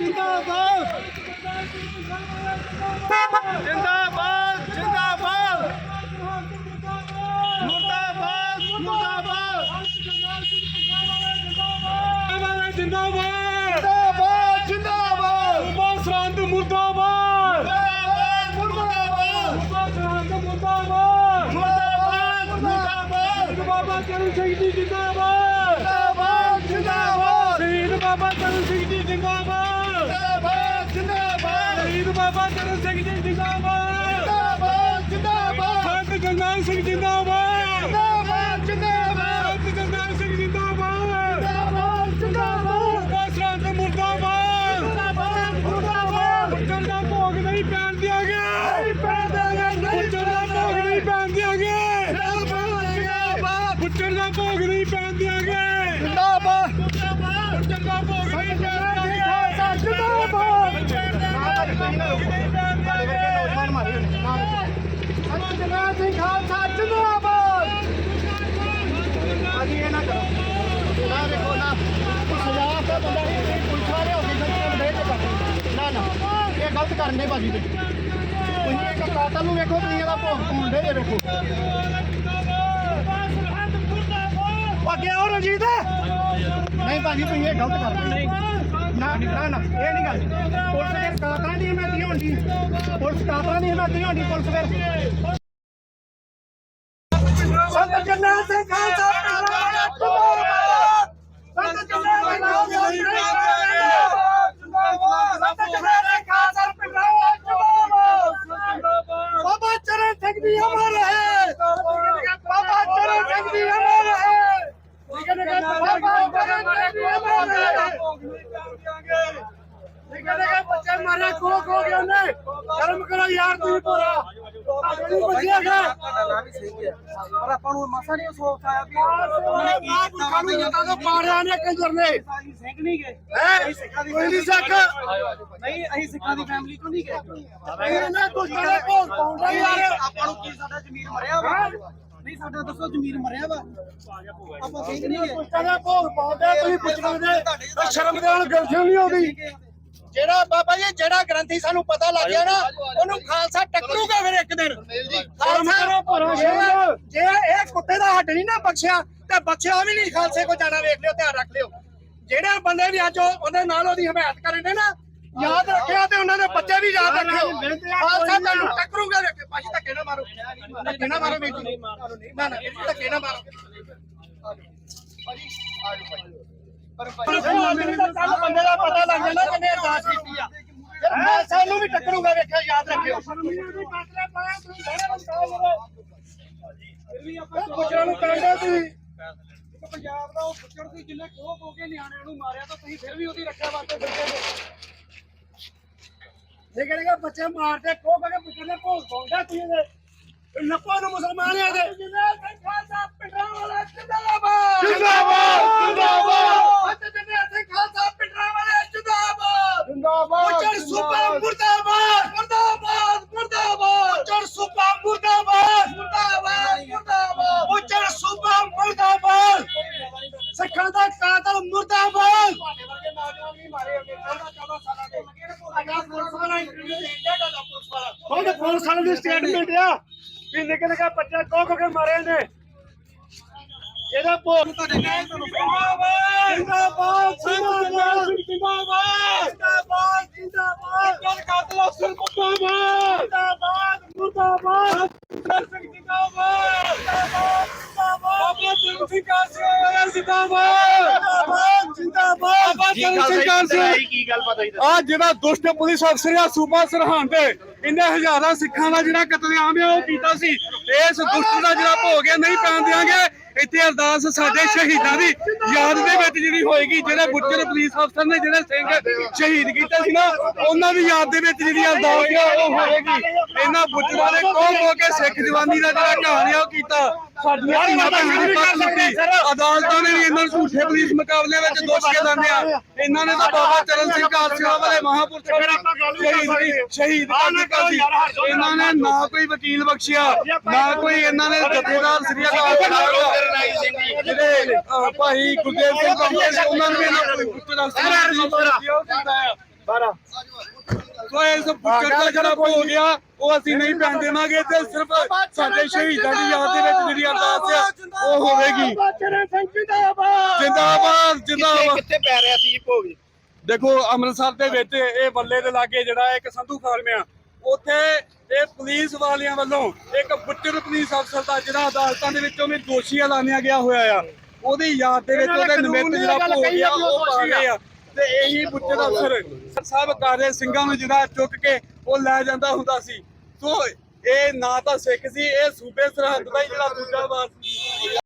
ਜਿੰਦਾਬਾਦ। ਜਿੰਦਾਬਾਦ ਜਿੰਦਾਬਾਦ। ਮੁਰਦਾਬਾਦ ਮੁਰਦਾਬਾਦ। ਜਿੰਦਾਬਾਦ ਜਿੰਦਾਬਾਦ। ਜਿੰਦਾਬਾਦ। ਸੂਬਾ ਸਰਹੰਦ ਮੁਰਦਾਬਾਦ। ਮੁਰਦਾਬਾਦ ਸਰਹੰਦ ਮੁਰਦਾਬਾਦ। ਮੁਰਦਾਬਾਦ ਮੁਰਦਾਬਾਦ। ਬਾਬਾ ਚਰਨ ਸਿੰਘ ਜੀ ਜਿੰਦਾਬਾਦ। ਜਿੰਦਾਬਾਦ ਜਿੰਦਾਬਾਦ। ਸ਼ਹੀਦ ਬਾਬਾ ਚਰਨ ਸਿੰਘ ਜੀ ਜਿੰਦਾਬਾਦ। ਜਿੰਦਾਬਾਦ ਜਨਾਬ ਸਿੰਘ ਖਾਲਸਾ ਜਿੰਦਾਬਾਦ ਅਜੀ ਇਹ ਨਾ ਕਰੋ ਨਾ ਦੇਖੋ ਨਾ ਸਜ਼ਾ ਦਾ ਬੰਦਾ ਇਹ ਪੁਲਿਸ ਵਾਲੇ ਹੋ। ਕੇ ਸੱਚੇ ਤੇ ਕਰਦੇ ਨਾ ਨਾ ਇਹ ਗਲਤ ਕਰਨ ਦੇ ਬਾਜੀ ਤੁਸੀਂ ਤੁਸੀਂ ਇੱਕ ਕਾਤਲ ਨੂੰ ਵੇਖੋ ਤੁਸੀਂ ਇਹਦਾ ਭੋਗ ਪਾਉਂਦੇ ਜੇ ਵੇਖੋ ਅੱਗੇ ਆਓ ਰਣਜੀਤ ਨਹੀਂ ਭਾਜੀ ਤੁਸੀਂ ਇਹ ਗਲਤ ਕਰਦੇ ਨਾ ਨਾ ਨਾ ਇਹ ਨਹੀਂ ਗੱਲ। ਪੁਲਿਸ ਦੇ ਕਾਤਲਾਂ ਦੀ ਹਮਾਇਤੀ ਹੋਣੀ? ਪੁਲਿਸ ਕਾਤਲਾਂ ਦੀ ਹਮਾਇਤੀ ਹੋਣੀ ਪੁਲਿਸ ਫਿਰ? ਸੰਤ ਜਰਨੈਲ ਸਿੰਘ ਖਾਲਸਾ ਜਿੰਦਾਬਾਦ ਸੰਤ ਜਰਨੈਲ ਸਿੰਘ ਖਾਲਸਾ ਜਿੰਦਾਬਾਦ ਸੰਤ ਜਰਨੈਲ ਸਿੰਘ ਖਾਲਸਾ ਜਿੰਦਾਬਾਦ ਬਾਬਾ ਚਰਨ ਸਿੰਘ ਦੀ ਅਮਰ ਹੈ ਬਾਬਾ ਚਰਨ ਸਿੰਘ ਦੀ ਅਮਰ ਹੈ ਬਾਬਾ ਚਰਨ ਸਿੰਘ ਦੀ ਅਮਰ ਹੈ ਨਿਕਲੇ ਗਏ ਬੱਚੇ ਮਾਰੇ ਖੋ ਖੋ ਕੇ ਉਹਨੇ ਸ਼ਰਮ ਕਰੋ ਯਾਰ ਤੁਸੀਂ ਪੂਰਾ ਅਗਲੀ ਬੱਚਿਆ ਗਿਆ ਪਰ ਆਪਾਂ ਨੂੰ ਮਸਾ ਨਹੀਂ ਸੋਚ ਆਇਆ ਵੀ ਨਾ ਪੁੱਛਾਂ ਨੂੰ ਜਦਾਂ ਤੋਂ ਪਾੜਿਆ ਨੇ ਕੰਜਰ ਨੇ ਅਸੀਂ ਸਿੰਘ ਨਹੀਂ ਗਏ ਹੈ ਕੋਈ ਨਹੀਂ ਸੱਕ ਨਹੀਂ ਅਸੀਂ ਸਿੱਖਾਂ ਦੀ ਫੈਮਿਲੀ ਤੋਂ ਨਹੀਂ ਗਏ। ਇਹਨੇ ਦੁਸ਼ਟਾਂ ਦੇ ਭੋਗ ਪਾਉਂਦਾ ਯਾਰ ਆਪਾਂ ਨੂੰ ਕੀ ਸਾਡਾ ਜ਼ਮੀਰ ਮਰਿਆ ਵਾ? ਨਹੀਂ ਸਾਡਾ ਦੱਸੋ ਜ਼ਮੀਰ ਮਰਿਆ ਵਾ। ਆਪਾਂ ਸਿੰਘ ਨਹੀਂ ਗਏ। ਦੁਸ਼ਟਾਂ ਦੇ ਭੋਗ ਪਾਉਂਦੇ ਤੁਸੀਂ ਪੁੱਛਣਾ ਦੇ ਸ਼ਰਮ ਦੇ ਨਾਲ ਗਲਤੀ ਨਹੀਂ ਆਉਂਦੀ ਜਿਹੜਾ ਬਾਬਾ ਜੀ ਜਿਹੜਾ ਗ੍ਰੰਥੀ ਸਾਨੂੰ ਪਤਾ ਲੱਗ ਗਿਆ ਨਾ ਉਹਨੂੰ ਖਾਲਸਾ ਟੱਕਰੂਗਾ ਫਿਰ ਇੱਕ ਦਿਨ। ਖਾਲਸਾ ਜੇ- ਜੇ ਇਹ ਕੁੱਤੇ ਦਾ ਹੱਡ ਨਹੀਂ ਨਾ ਬਖਸ਼ਿਆ ਤੇ ਬਖਸ਼ਿਆ ਵੀ ਨਹੀਂ ਖਾਲਸੇ ਕੋ ਜਾਣਾ ਵੇਖ ਲਿਓ ਧਿਆਨ ਰੱਖ ਲਿਓ। ਜਿਹੜੇ ਬੰਦੇ ਵੀ ਅੱਜ ਉਹ- ਉਹਦੇ ਨਾਲ ਉਹਦੀ ਹਮਾਇਤ ਕਰਨ ਦੇ ਨਾ ਯਾਦ ਰੱਖਿਆ ਤੇ ਉਹਨਾਂ ਦੇ ਬੱਚੇ ਵੀ ਯਾਦ ਰੱਖਿਓ। ਖਾਲਸਾ ਤੁਹਾਨੂੰ ਟੱਕਰੂਗਾ ਵੇਖ ਭਾਜੀ ਧੱਕੇ ਨਾ ਮਾਰੋ ਧੱਕੇ ਨਾ ਮਾਰੋ ਵੀਰ ਜੀ। ਨਾ ਨਾ ਧੱਕੇ ਨਾ ਮਾਰੋ। ਕੱਲ ਬੰਦੇ ਦਾ ਪਤਾ ਲੱਗ ਜਾਣਾ ਕਿੰਨੇ ਅਰਦਾਸ ਕੀਤੀ ਆ। ਫਿਰ ਮੈਂ ਸਾਨੂੰ ਵੀ ਟੱਕਰੂਗਾ ਵੇਖਿਓ ਯਾਦ ਰੱਖਿਓ। ਪੁੱਛਣ ਨੂੰ ਕਹਿੰਦੇ ਤੁਸੀਂ ਪੰਜਾਬ ਦਾ ਉਹ ਪੁੱਛੜ ਸੀ ਜਿੰਨੇ ਕੋਹ ਕੋ ਕੇ ਨਿਆਣਿਆਂ ਨੂੰ ਮਾਰਿਆ ਤਾਂ ਤੁਸੀਂ ਫਿਰ ਵੀ ਉਹਦੀ ਰੱਖਿਆ ਵਾਸਤੇ ਫਿਰਦੇ ਇਹ ਕਹਿੰਦੇ ਬੱਚੇ ਮਾਰਦੇ ਕੋ ਕਹਿੰਦੇ ਪੁੱਛਣ ਦੇ ਭੋਗ ਪਾਉਂਦਾ ਤੁਸੀਂ ਦੇ ਮੁਰਦਾਬਾਦ ਮੁਰਦਾਬਾਦ ਉੱਚਰ ਸੂਬਾ ਮੁਰਦਾਬਾਦ ਸਿੱਖਾਂ ਦਾ ਕਾਤਲ ਮੁਰਦਾਬਾਦ। ਤੁਹਾਡੇ ਵਰਗੇ ਨੌਜਵਾਨ ਵੀ ਮਾਰੇ ਹੋਗੇ 14 14 ਸਾਲਾਂ ਦੇ ਅਗਾ ਪੁਲਿਸ ਵਾਲਾ ਇੰਟਰਵਿਊ ਲੈਂਦਾ ਤੁਹਾਡਾ ਪੁਲਿਸ ਵਾਲਾ ਉਹਦੇ ਪੁਲਿਸ ਵਾਲੇ ਦੀ ਸਟੇਟਮੈਂਟ ਆ। ਵੀ ਨਿੱਕੇ ਨਿੱਕੇ ਬੱਚੇ ਕੋ ਕੋ ਕੇ ਮਾਰੇ ਨੇ। ਇਹਦਾ ਭੋਗ ਤੁਹਾਡੇ ਨਾਲ ਜਿੰਦਾਬਾਦ! ਜਿੰਦਾਬਾਦ ਜਿੰਦਾਬਾਦ! ਜਿੰਦਾਬਾਦ ਜਿੰਦਾਬਾਦ! ਗੱਲ ਕਾਤਲ ਅਫਸਰ ਮੁਰਦਾਬਾਦ ਜਿੰਦਾਬਾਦ ਮੁਰਦਾਬਾਦ! ਸਿੰਘ ਜਿੰਦਾਬਾਦ। ਬਾਬਾ ਸਿੰਘ ਕਾਸੇ ਹੋਇਆ ਜਿੰਦਾਬਾਦ! ਜਿੰਦਾਬਾਦ! ਕੀ ਗੱਲ ਪਤਾ ਹੀ ਆ ਜਿਹੜਾ ਦੁਸ਼ਟ ਪੁਲਿਸ ਅਫਸਰ ਆ ਸੂਬਾ ਸਰਹੰਦ ਇਹਨੇ ਹਜ਼ਾਰਾਂ ਸਿੱਖਾਂ ਦਾ ਜਿਹੜਾ ਕਤਲੇਆਮ ਆ ਉਹ ਕੀਤਾ ਸੀ। ਇਸ ਦੁਸ਼ਟ ਦਾ ਜਿਹੜਾ ਭੋਗ ਹੈ ਨਹੀਂ ਪੈਣ ਦਿਆਂਗੇ। ਇੱਥੇ ਅਰਦਾਸ ਸਾਡੇ ਸ਼ਹੀਦਾਂ ਦੀ ਯਾਦ ਦੇ ਵਿੱਚ ਜਿਹੜੀ ਹੋਏਗੀ ਜਿਹੜੇ ਬੁੱਚਰ ਪੁਲਿਸ ਅਫਸਰ ਨੇ ਜਿਹੜੇ ਸਿੰਘ ਸ਼ਹੀਦ ਕੀਤੇ ਸੀ ਨਾ ਉਹਨਾਂ ਦੀ ਯਾਦ ਦੇ ਵਿੱਚ ਜਿਹੜੀ ਅਰਦਾਸ ਆ ਉਹ ਹੋਏਗੀ। ਇਹਨਾਂ ਬੁੱਚਰਾਂ ਨੇ ਕੋਹ ਕੋ ਕੇ ਸਿੱਖ ਜਵਾਨੀ ਦਾ ਜਿਹੜਾ ਕਹਾਣੀ ਆ ਉਹ ਕੀਤਾ। ਸਾਡੀਆਂ ਅਦਾਲਤਾਂ ਨੇ ਵੀ ਇਹਨਾਂ ਨੂੰ ਝੂਠੇ ਪੁਲਿਸ ਮੁਕਾਬਲੇ ਵਿੱਚ ਦੋਸ਼ੀ ਐਲਾਨੇ ਆ। ਇਹਨਾਂ ਨੇ ਤਾਂ ਬਾਬਾ ਚਰਨ ਸਿੰਘ ਕਾਲਸਿਆ ਵਾਲੇ ਮਹਾਪੁਰਖ ਸ਼ਹੀਦ ਸ਼ਹੀਦ ਕਰ ਦਿੱਤਾ ਇਹਨਾਂ ਨੇ ਨਾ ਕੋਈ ਵਕੀਲ ਬਖਸ਼ਿਆ ਨਾ ਕੋਈ ਇਹਨਾਂ ਨੇ ਜਥੇਦਾਰ ਸ੍ਰੀ ਅਕਾਲ ਜਿਹੜੇ ਭਾਈ ਗੁਰਦੇਵ ਸਿੰਘ ਕੰਪਨੀ ਉਹਨਾਂ ਨੂੰ ਇਹਨਾਂ ਸੋ ਇਸ ਬੁੱਚਰ ਦਾ ਜਿਹੜਾ ਹੋ ਗਿਆ ਉਹ ਅਸੀਂ ਨਹੀਂ ਪੈਣ ਦੇਵਾਂਗੇ। ਤੇ ਸਿਰਫ ਸਾਡੇ ਸ਼ਹੀਦਾਂ ਦੀ ਯਾਦ ਦੇ ਵਿੱਚ ਉਹ ਹੋਵੇਗੀ ਬਾਚਰੇ ਸਿੰਘ ਜਿੰਦਾਬਾਦ। ਜਿੰਦਾਬਾਦ ਜਿੰਦਾਬਾਦ। ਕਿੱਥੇ ਪੈ ਰਿਹਾ ਸੀ ਭੋਗ? ਦੇਖੋ ਅੰਮ੍ਰਿਤਸਰ ਦੇ ਵਿੱਚ ਇਹ ਬੱਲੇ ਦੇ ਲਾਗੇ ਜਿਹੜਾ ਇੱਕ ਸੰਧੂ ਫਾਰਮ ਆ ਉੱਥੇ ਇਹ ਪੁਲਿਸ ਵਾਲਿਆਂ ਵੱਲੋਂ ਇੱਕ ਬੁੱਚਰ ਪੁਲਿਸ ਅਫਸਰ ਦਾ ਜਿਹੜਾ ਅਦਾਲਤਾਂ ਦੇ ਵਿੱਚ ਉਹਨੇ ਦੋਸ਼ੀ ਐਲਾਨਿਆ ਗਿਆ ਹੋਇਆ ਆ। ਉਹਦੀ ਯਾਦ ਦੇ ਵਿੱਚ ਉਹਦੇ ਨਿਮਿਤ ਜਿਹੜਾ ਕਹੀ ਗਿਆ ਵੀ ਉਹ ਪਾ ਆ। ਗਏ ਆ। ਤੇ ਇਹੀ ਬੁੱਚਰ ਅਫਸਰ ਸਭ ਕਾਰੇ ਸਿੰਘਾਂ ਨੂੰ ਜਿਹੜਾ ਚੁੱਕ ਕੇ ਉਹ ਲੈ ਜਾਂਦਾ ਹੁੰਦਾ ਸੀ। ਸੋ ਇਹ ਨਾ ਤਾਂ ਸਿੱਖ ਸੀ ਇਹ ਸੂਬੇ ਸਰਹੱਦ ਦਾ ਹੀ ਜਿਹੜਾ ਦੂਜਾ ਵਾਰ ਸੀ।